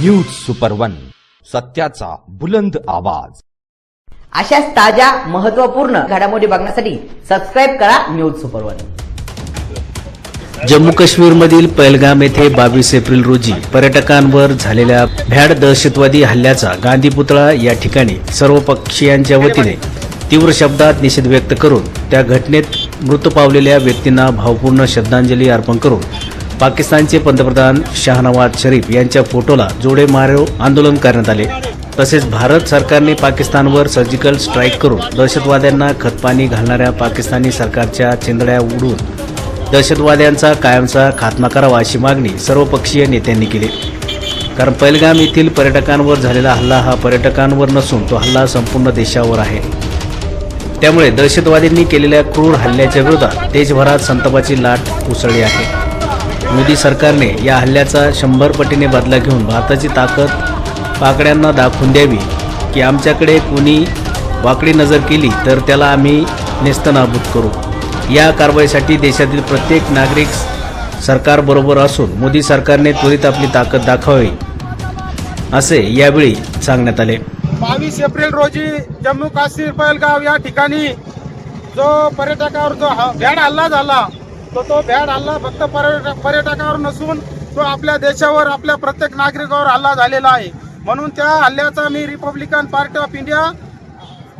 News super one सत्याचा बुलंद आवाज. अशाच ताज्या महत्त्वपूर्ण घडामोडी बघण्यासाठी सबस्क्राईब करा न्यूज सुपर वन जम्मू काश्मीरमधील पहलगाम येथे बावीस एप्रिल रोजी पर्यटकांवर झालेल्या भ्याड दहशतवादी हल्ल्याचा गांधी पुतळा या ठिकाणी सर्व पक्षीयांच्या वतीने तीव्र शब्दात निषेध व्यक्त करून त्या घटनेत मृत पावलेल्या व्यक्तींना भावपूर्ण श्रद्धांजली अर्पण करून पाकिस्तानचे पंतप्रधान शाहनवाज शरीफ यांच्या फोटोला जोडे मारो आंदोलन करण्यात आले. तसेच भारत सरकारने पाकिस्तानवर सर्जिकल स्ट्राईक करून दहशतवाद्यांना खतपाणी घालणाऱ्या पाकिस्तानी सरकारच्या चिंधड्या उडून दहशतवाद्यांचा कायमचा खात्मा करावा अशी मागणी सर्वपक्षीय नेत्यांनी केली. कारण पैलगाम येथील पर्यटकांवर झालेला हल्ला हा पर्यटकांवर नसून तो हल्ला संपूर्ण देशावर आहे. त्यामुळे दहशतवाद्यांनी केलेल्या क्रूर हल्ल्याच्या विरोधात देशभरात संतापाची लाट उसळली आहे. मोदी सरकारने या हल्ल्याचा शंभर पटीने बदला घेऊन भारताची ताकद पाकड्यांना दाखवून द्यावी की आमच्याकडे कोणी वाकडी नजर केली तर त्याला आम्ही नेस्तनाबूत करू. या कारवाईसाठी देशातील प्रत्येक नागरिक सरकारबरोबर असून मोदी सरकारने त्वरित आपली ताकद दाखवावी असे यावेळी सांगण्यात आले. बावीस एप्रिल रोजी जम्मू काश्मीर पहलगाव या ठिकाणी जो पर्यटकावर जो भ्याड हल्ला झाला तो तो भ्याड हल्ला फक्त पर्यटक पर्यटकावर नसून तो आपल्या देशावर आपल्या प्रत्येक नागरिकावर हल्ला झालेला आहे. म्हणून त्या हल्ल्याचा मी रिपब्लिकन पार्टी ऑफ इंडिया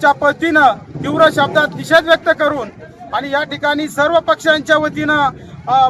च्या वतीनं तीव्र शब्दात निषेध व्यक्त करून आणि या ठिकाणी सर्व पक्षांच्या वतीनं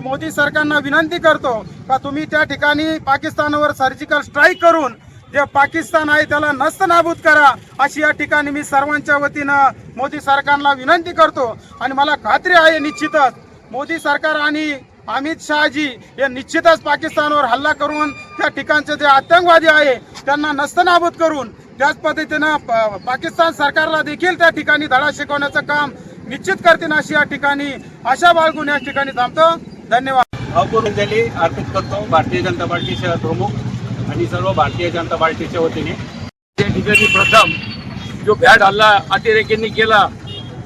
मोदी सरकारना विनंती करतो का तुम्ही त्या ठिकाणी पाकिस्तानवर सर्जिकल स्ट्राईक करून जे पाकिस्तान आहे त्याला नस्त नाबूद करा अशी या ठिकाणी मी सर्वांच्या वतीनं मोदी सरकारला विनंती करतो. आणि मला खात्री आहे निश्चितच मोदी सरकार आणि अमित शहाजी हे निश्चितच पाकिस्तानवर हल्ला करून त्या ठिकाणचे जे आतंकवादी आहे त्यांना नस्तनाबूत करून त्याच पद्धतीनं प- पाकिस्तान सरकारला देखील त्या ठिकाणी धडा शिकवण्याचं काम निश्चित करतील अशी या ठिकाणी आशा बाळगून या ठिकाणी थांबतो. धन्यवाद. भावपूर्णतेने अर्पित करतो भारतीय जनता पार्टी प्रमुख आणि सर्व भारतीय जनता पार्टीच्या वतीने. त्या ठिकाणी प्रथम जो भ्याड हल्ला अतिरेक्यांनी केला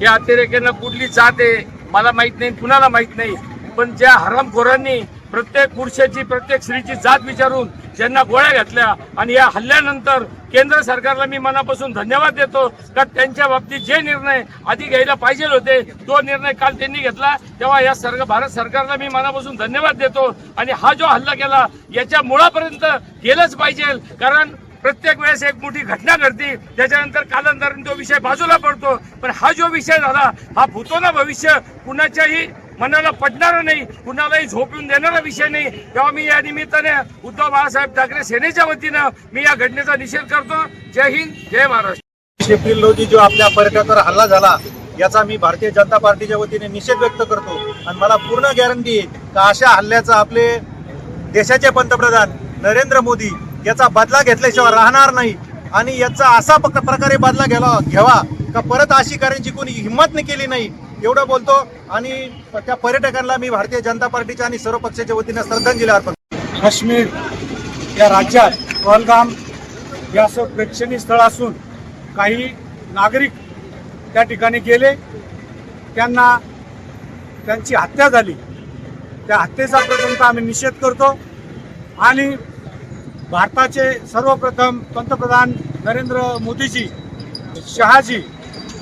या अतिरेक्यांना कुठली जात आहे मला माहीत नाही कुणाला माहीत नाही. पण ज्या हरामखोरांनी प्रत्येक पुरुषाची प्रत्येक स्त्रीची जात विचारून ज्यांना गोळ्या घातल्या आणि या हल्ल्यानंतर केंद्र सरकारला मी मनापासून धन्यवाद देतो का त्यांच्या बाबतीत जे निर्णय आधी घ्यायला पाहिजे होते तो निर्णय काल त्यांनी घेतला तेव्हा या सरकार भारत सरकारला मी मनापासून धन्यवाद देतो. आणि हा जो हल्ला केला याच्या मुळापर्यंत गेलंच पाहिजे कारण प्रत्येक वेळेस एक मोठी घटना घडते त्याच्यानंतर कालांतराने तो विषय बाजूला पडतो. पण हा जो विषय झाला हा भूतो ना भविष्य कुणाच्याही मनाला पडणारा नाही कुणालाही झोपून देणारा विषय नाही. तेव्हा मी या निमित्ताने उद्धव बाळासाहेब ठाकरे सेनेच्या वतीनं मी या घटनेचा निषेध करतो. जय हिंद जय महाराष्ट्र. एप्रिल रोजी जो आपल्या पर्यटकावर हल्ला झाला याचा मी भारतीय जनता पार्टीच्या वतीने निषेध व्यक्त करतो. आणि मला पूर्ण गॅरंटी आहे का अशा हल्ल्याचा आपले देशाचे पंतप्रधान नरेंद्र मोदी याचा बदला घेतल्याशिवाय राहणार नाही. आणि याचा असा प्रकारे बदला घ्यावा घ्यावा का परत अशी करायची कोणी हिंमत नाही केली नाही एवढं बोलतो. आणि त्या पर्यटकांना मी भारतीय जनता पार्टीच्या आणि सर्व पक्षाच्या वतीने श्रद्धांजली अर्पण काश्मीर या राज्यात पहलगाम हे असं प्रेक्षणीय स्थळ असून काही नागरिक त्या ठिकाणी गेले. त्यांना त्यांची हत्या झाली. त्या हत्येचा प्रसंग आम्ही निषेध करतो. आणि भारताचे सर्वप्रथम पंतप्रधान नरेंद्र मोदीजी शहाजी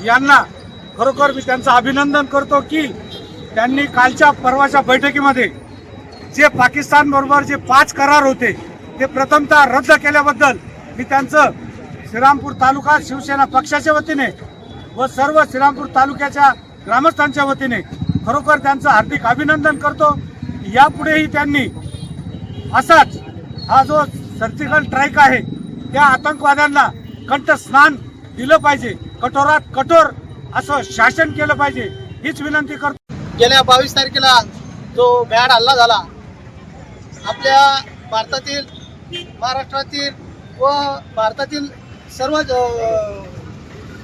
यांना खरोखर मी त्यांचं अभिनंदन करतो की त्यांनी कालच्या परवाच्या बैठकीमध्ये जे पाकिस्तानबरोबर जे पाच करार होते ते प्रथमतः रद्द केल्याबद्दल मी त्यांचं श्रीरामपूर तालुका शिवसेना पक्षाच्या वतीने व सर्व श्रीरामपूर तालुक्याच्या ग्रामस्थांच्या वतीने खरोखर त्यांचं हार्दिक अभिनंदन करतो. यापुढेही त्यांनी असाच हा जो सर्जिकल स्ट्राईक आहे. त्या आतंकवाद्यांना कंठस्नान दिलं पाहिजे. कठोरात कठोर असं शासन केलं पाहिजे. हीच विनंती करतो. गेल्या बावीस तारखेला जो भ्याड हल्ला झाला आपल्या भारतातील महाराष्ट्रातील व भारतातील सर्व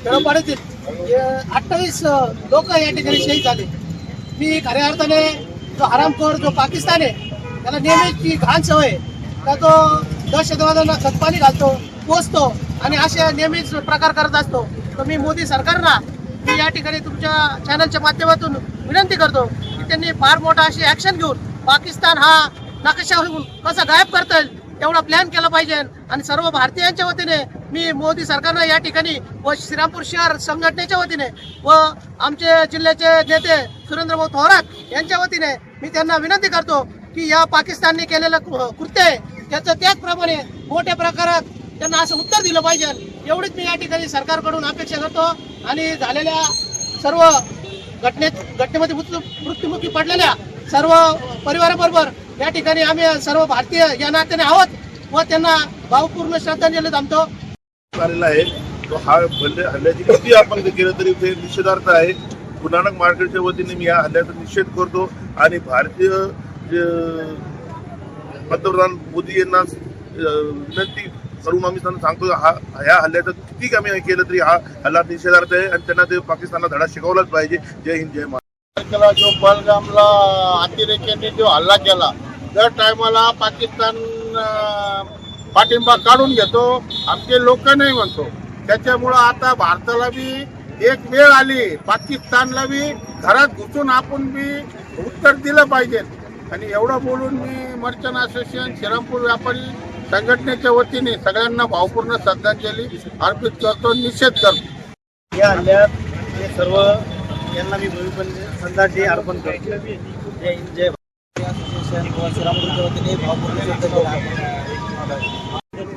खेडोपाड्यातील अठ्ठावीस लोक या ठिकाणी शहीद झाले. मी खऱ्या अर्थाने जो हरामखोर जो पाकिस्तान आहे त्याला नेहमीची ती घाण सवय का तो दहशतवाद्यांना खतपाणी घालतो पोचतो आणि असे नेहमीच प्रकार करत असतो. तर मी मोदी सरकारला मी या ठिकाणी तुमच्या चॅनलच्या माध्यमातून विनंती करतो की त्यांनी फार मोठा अशी ॲक्शन घेऊन पाकिस्तान हा नकाशावरून कसा गायब करता येईल तेवढा प्लॅन केला पाहिजे. आणि सर्व भारतीयांच्या वतीने मी मोदी सरकारनं या ठिकाणी व श्रीरामपूर शहर संघटनेच्या वतीने व आमचे जिल्ह्याचे नेते सुरेंद्रभाऊ थोरात यांच्या वतीने मी त्यांना विनंती करतो की या पाकिस्तानने केलेलं कृत्य त्याचं त्याचप्रमाणे मोठ्या प्रकारात त्यांना असं उत्तर दिलं पाहिजे. एवढीच मी या ठिकाणी सरकारकडून अपेक्षा करतो. आणि झालेल्या सर्व घटनेत घटनेमध्ये मृत्यू मृत्युमुखी पडलेल्या सर्व परिवाराबरोबर या ठिकाणी आम्ही सर्व भारतीय या नात्याने आहोत व त्यांना भावपूर्ण श्रद्धांजली थांबतो. आहे. तो हा हल्ले हल्ल्याची किती आपण केलं तरी ते निषेधार्थ आहे. गुरुनानक मार्केटच्या वतीने मी या हल्ल्याचा निषेध करतो. आणि भारतीय पंतप्रधान मोदी यांना विनंती करून आम्ही त्यांना सांगतो हा ह्या हल्ल्याचं किती कमी केलं तरी हा हल्ला निषेधार्थ आहे आणि त्यांना ते पाकिस्तानला धडा शिकवलाच पाहिजे. जय हिंद जय महाराष्ट्र. केला जो बलगामला अतिरेक्यांनी जो हल्ला केला त्या टायमाला पाकिस्तान पाठिंबा काढून घेतो आमचे लोक नाही म्हणतो. त्याच्यामुळं आता भारताला बी एक वेळ आली पाकिस्तानला बी घरात घुसून आपण बी उत्तर दिलं पाहिजे. आणि एवढं बोलून मी मर्चंट असोसिएशन श्रीरामपूर व्यापारी संघटनेच्या वतीने सगळ्यांना भावपूर्ण श्रद्धांजली अर्पित करतो निषेध करतो. या हल्ल्यात हे सर्व यांना मी भूमिपण श्रद्धांजली अर्पण करतो. जय हिंद जय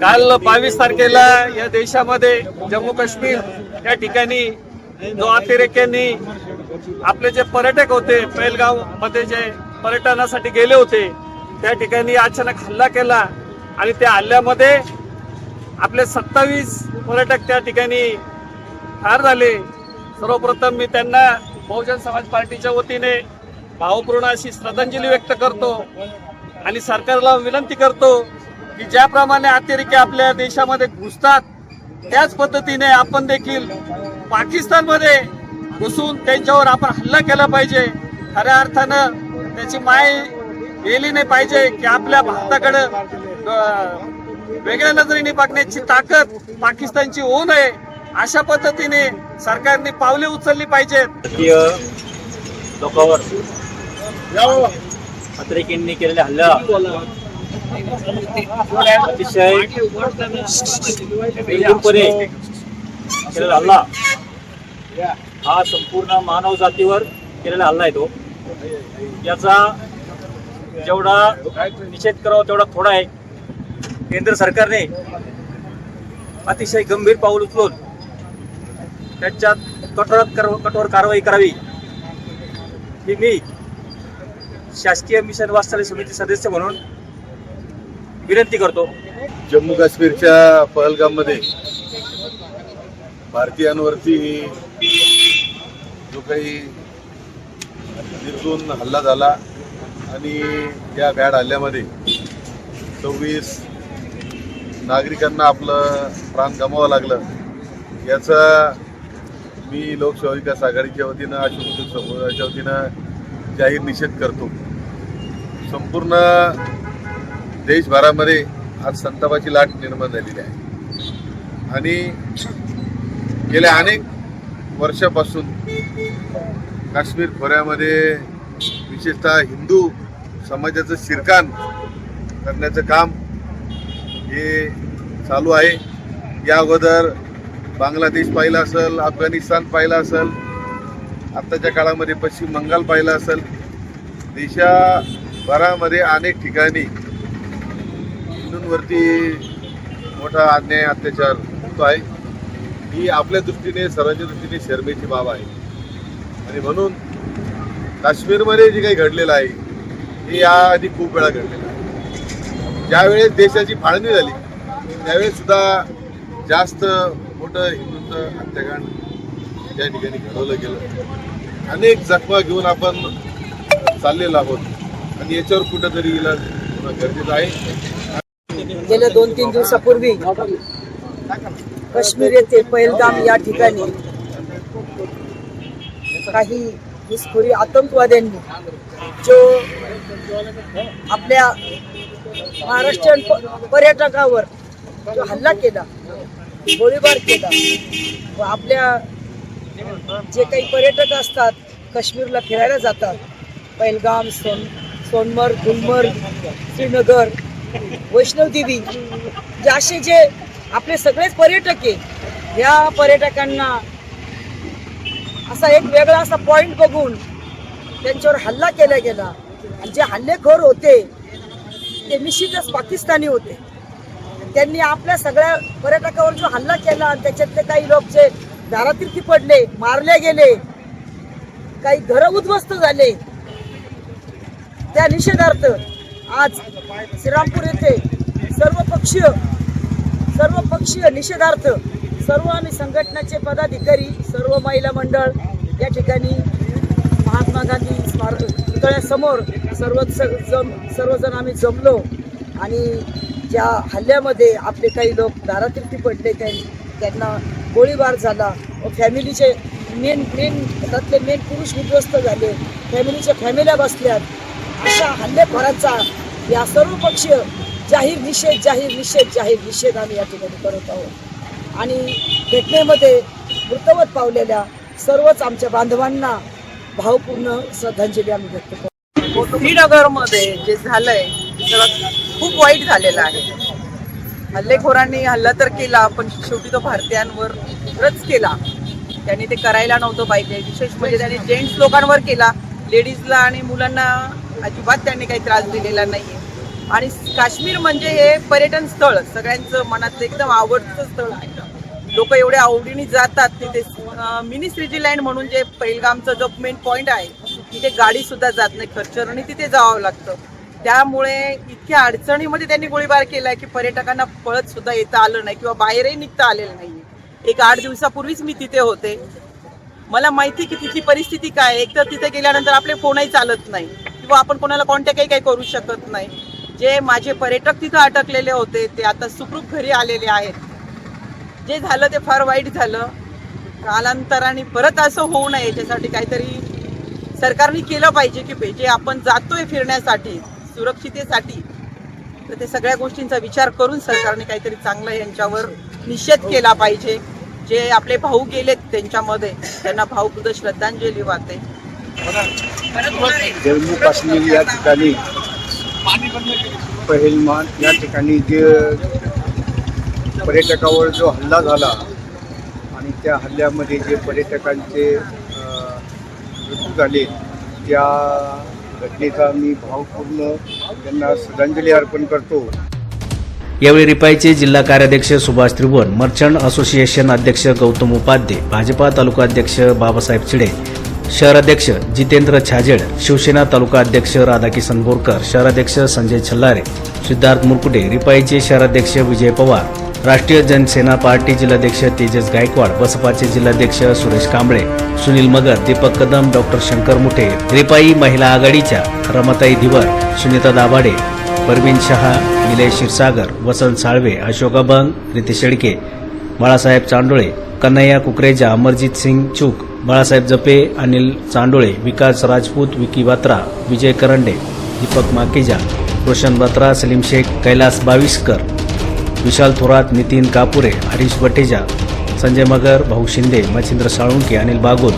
काल बावीस तारखेला या देशामध्ये जम्मू काश्मीर या ठिकाणी जो अतिरेक्यांनी आपले जे पर्यटक होते पेलगावमध्ये जे पर्यटनासाठी गेले होते. त्या ठिकाणी अचानक हल्ला केला आणि त्या हल्ल्यामध्ये आपले सत्तावीस पर्यटक त्या ठिकाणी ठार झाले. सर्वप्रथम मी त्यांना बहुजन समाज पार्टीच्या वतीने भावपूर्ण अशी श्रद्धांजली व्यक्त करतो आणि सरकारला विनंती करतो की ज्याप्रमाणे अतिरेकी आपल्या देशामध्ये घुसतात त्याच पद्धतीने आपण देखील पाकिस्तानमध्ये घुसून त्यांच्यावर आपण हल्ला केला पाहिजे. खऱ्या अर्थानं त्याची माय गेली नाही पाहिजे की आपल्या भारताकडं वेगळ्या नजरेने बघण्याची ताकद पाकिस्तानची होऊ नये अशा पद्धतीने सरकारने पावले उचलली पाहिजेत. भारतीय लोकांवर अतिरेकींनी केलेल्या हल्ला अतिशय केलेला हल्ला. हा संपूर्ण मानव जातीवर केलेला हल्ला आहे तो. याचा जेवढा निषेध करावा तेवढा थोडा आहे. केंद्र सरकारने अतिशय गंभीर पाऊल उचलून त्याच्यात कठोरात कर- कठोर कारवाई करावी. ही मी शासकीय मिशन वास्तव्य समिती सदस्य म्हणून विनंती करतो. जम्मू काश्मीरच्या पहलगाममध्ये भारतीयांवरती जो काही तिथून हल्ला झाला आणि या भ्याड हल्ल्यामध्ये सव्वीस नागरिकांना आपलं प्राण गमावं लागलं. याचा मी लोकसेवा विकास आघाडीच्या वतीनं अशोक समूहाच्या वतीनं जाहीर निषेध करतो. संपूर्ण देशभरामध्ये आज संतापाची लाट निर्माण झालेली आहे. आणि गेल्या अनेक वर्षापासून काश्मीर खोऱ्यामध्ये विशेषतः हिंदू समाजाचं शिरकान करण्याचं काम हे चालू आहे. या अगोदर बांगलादेश पाहिलं असेल अफगाणिस्तान पाहिलं असेल आत्ताच्या काळामध्ये पश्चिम बंगाल पाहिलं असेल. देशाभरामध्ये अनेक ठिकाणी हिंदूंवरती मोठा अन्याय अत्याचार होतो आहे. ही आपल्या दृष्टीने सर्वांच्या दृष्टीने शर्मेची बाब आहे. आणि म्हणून काश्मीरमध्ये जे काही घडलेलं आहे हे याआधी खूप वेळा घडलेलं आहे. ज्यावेळेस देशाची फाळणी झाली त्यावेळेस सुद्धा जास्त मोठं हिंदूंचं हत्याकांड त्या ठिकाणी घडवलं गेलं. अनेक जखमा घेऊन आपण चाललेलो आहोत. आणि याच्यावर कुठंतरी इलाज होणं गरजेचं आहे. गेल्या दोन तीन दिवसापूर्वी काश्मीर येथे पहिलगाम या ठिकाणी काही घुसखोरी आतंकवाद्यांनी जो आपल्या महाराष्ट्रीयन पर्यटकावर जो हल्ला केला गोळीबार केला व आपल्या जे काही पर्यटक असतात काश्मीरला फिरायला जातात पहिलगाम सोन सोनमर्ग गुलमर्ग श्रीनगर वैष्णवदेवी जे असे जे आपले सगळेच पर्यटक आहे या पर्यटकांना असा एक वेगळा असा पॉईंट बघून त्यांच्यावर हल्ला केला गेला. आणि जे हल्लेखोर होते ते निश्चितच पाकिस्तानी होते. त्यांनी आपल्या सगळ्या पर्यटकावर जो हल्ला केला आणि त्याच्यातले काही लोक जे दारातीर्थी पडले मारले गेले काही घरं उद्ध्वस्त झाले त्या निषेधार्थ आज श्रीरामपूर येथे सर्वपक्षीय सर्वपक्षीय निषेधार्थ सर्व आम्ही संघटनाचे पदाधिकारी सर्व महिला मंडळ या ठिकाणी महात्मा गांधी स्मारक पुतळ्यासमोर सर्व जम सर्वजण आम्ही जमलो आणि ज्या हल्ल्यामध्ये आपले काही लोक दारातीर्थी पडले काही त्यांना गोळीबार झाला. व फॅमिलीचे मेन मेन त्यातले मेन पुरुष उद्ध्वस्त झाले. फॅमिलीच्या फॅमिल्या बसल्यात. अशा हल्लेखोरांचा या सर्व पक्षीय जाहीर निषेध जाहीर निषेध जाहीर निषेध आम्ही या ठिकाणी करत आहोत. आणि घटनेमध्ये मृतवत पावलेल्या सर्वच आमच्या बांधवांना भावपूर्ण श्रद्धांजली आम्ही व्यक्त करतो. श्रीनगरमध्ये जे झालंय सगळं खूप वाईट झालेलं आहे. हल्लेखोरांनी हल्ला तर केला पण शेवटी तो भारतीयांवरच केला. त्यांनी ते करायला नव्हतं पाहिजे. विशेष म्हणजे त्यांनी जेंट्स लोकांवर केला. लेडीजला आणि मुलांना अजिबात त्यांनी काही त्रास दिलेला नाही आणि काश्मीर म्हणजे हे पर्यटन स्थळ सगळ्यांचं मनातलं एकदम आवडतं स्थळ आहे. लोक एवढ्या आवडीने जातात तिथे. मिनी स्वित्झर्लँड म्हणून जे पहिलगामचं जो मेन पॉईंट आहे तिथे गाडी सुद्धा जात नाही खर्चरणी तिथे जावं लागतं. त्यामुळे इतक्या अडचणीमध्ये त्यांनी गोळीबार केलाय की पर्यटकांना पळत सुद्धा येता आलं नाही किंवा बाहेरही निघता आलेलं नाही एक आठ दिवसापूर्वीच मी तिथे होते. मला माहिती की तिथली परिस्थिती काय एक तर तिथे गेल्यानंतर आपले फोनही चालत नाही किंवा आपण कोणाला कॉन्टॅक्टही काही करू शकत नाही. जे माझे पर्यटक तिथं अटकलेले होते ते आता सुखरूप घरी आलेले आहेत. जे झालं ते फार वाईट झालं. कालांतराने परत असं होऊ नये याच्यासाठी काहीतरी सरकारने केलं पाहिजे की जे आपण जातोय फिरण्यासाठी सुरक्षितेसाठी तर ते सगळ्या गोष्टींचा विचार करून सरकारने काहीतरी चांगलं यांच्यावर निषेध केला पाहिजे. जे आपले भाऊ गेलेत त्यांच्यामध्ये त्यांना भाऊबद्ध श्रद्धांजली वाहते. जम्मू काश्मीर या ठिकाणी पहिलमान या ठिकाणी जे पर्यटकावर जो हल्ला झाला आणि त्या हल्ल्यामध्ये जे पर्यटकांचे मृत्यू झाले त्या घटनेचा मी भावपूर्ण त्यांना श्रद्धांजली अर्पण करतो. यावेळी रिपाईचे जिल्हा कार्याध्यक्ष सुभाष त्रिभुवन मर्चंट असोसिएशन अध्यक्ष गौतम उपाध्ये भाजपा तालुका अध्यक्ष बाबासाहेब चिडे शहराध्यक्ष जितेंद्र छाजेड शिवसेना तालुका अध्यक्ष राधाकिसन बोरकर शहराध्यक्ष संजय छल्लारे सिद्धार्थ मुरकुटे रिपाईचे शहराध्यक्ष विजय पवार राष्ट्रीय जनसेना पार्टी जिल्हाध्यक्ष तेजस गायकवाड बसपाचे जिल्हाध्यक्ष सुरेश कांबळे सुनील मगर दीपक कदम डॉक्टर शंकर मुठे रिपाई महिला आघाडीच्या रमाताई धिवर सुनीता दाभाडे परवीन शहा निलय क्षीरसागर वसंत साळवे अशोक अभंग रितेश शेडके बाळासाहेब चांडोळे कन्हैया कुकरेजा अमरजित सिंग चूक बाळासाहेब जपे अनिल चांडोळे विकास राजपूत विकी बात्रा विजय करंडे दीपक माकेजा रोशन बात्रा सलीम शेख कैलास बाविस्कर विशाल थोरात नितीन कापुरे हरीश बटेजा संजय मगर भाऊ शिंदे मच्छिंद्र साळुंके अनिल बागुल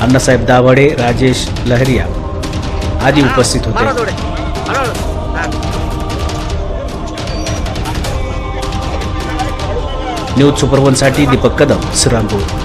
अण्णासाहेब दाभाडे राजेश लहरिया आदी उपस्थित होते. न्यूज सुपरवनसाठी दीपक कदम श्रीरामपूर.